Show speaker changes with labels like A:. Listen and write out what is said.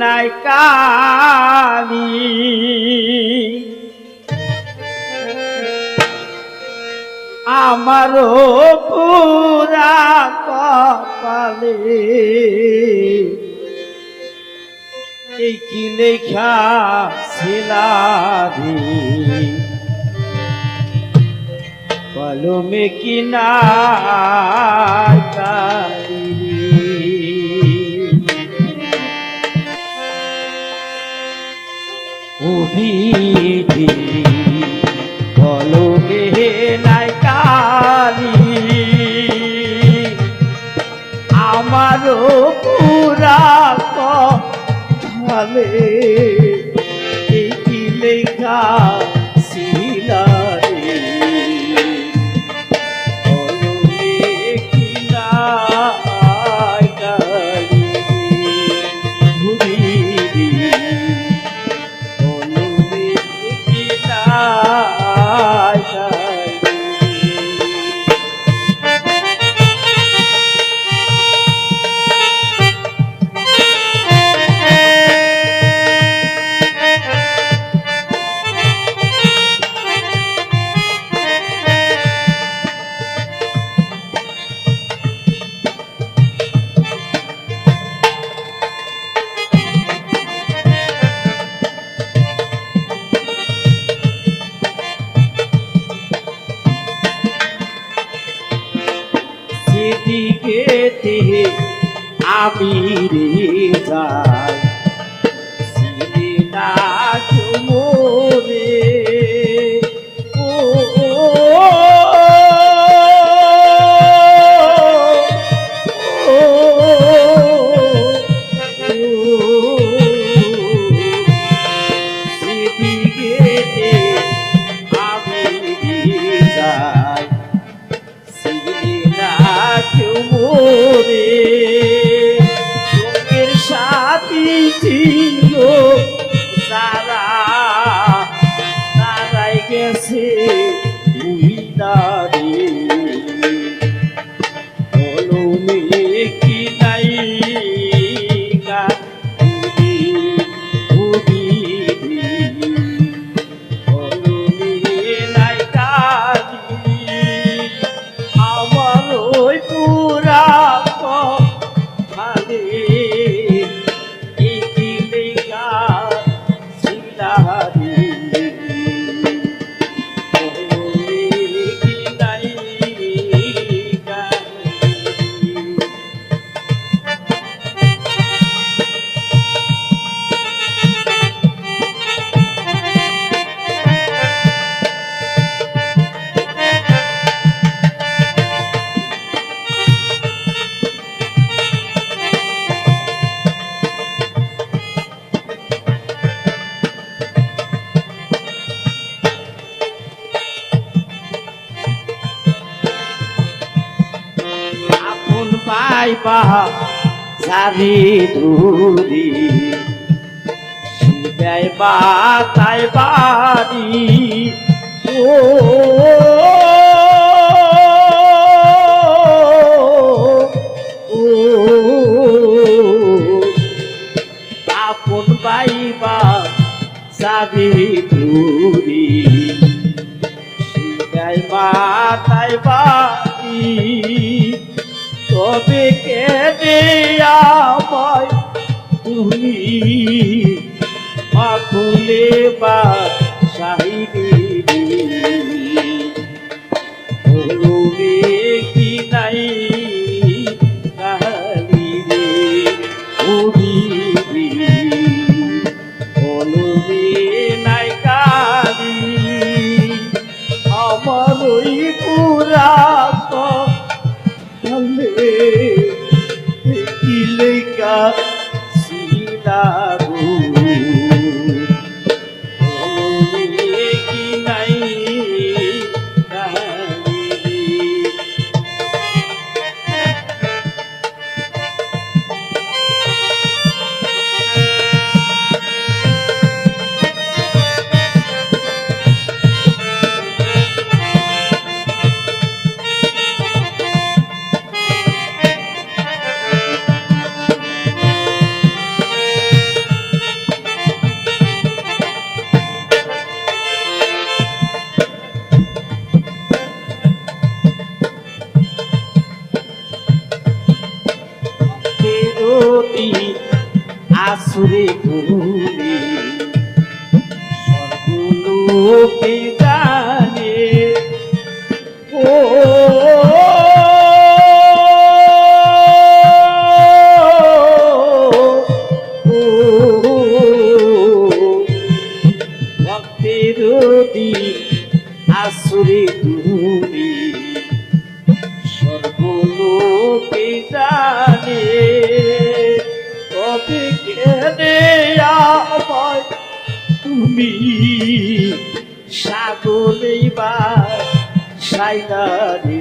A: নাই কালি। পুরা কপালে এই কি লেখা ছিলারি কলমে কি না বলো কলমে নাই কালি আমারও পুরা ভালে আমি রে যাই। সিনে না মোরে ও মোরে দূরি। শিবাইবা তাই বাড়ি। ও আপন পাইবা সাবি শিবাই মাতাই বাড়ি। তুমি আকুলে বা সাহিদি হলুবে কি নাই আসুরে তুমি। সর্বলোকে জানে। ও ভক্তের আসুরে তুমি। সর্বলোকে জানে। তুমি সাগরেই বা সাইনারে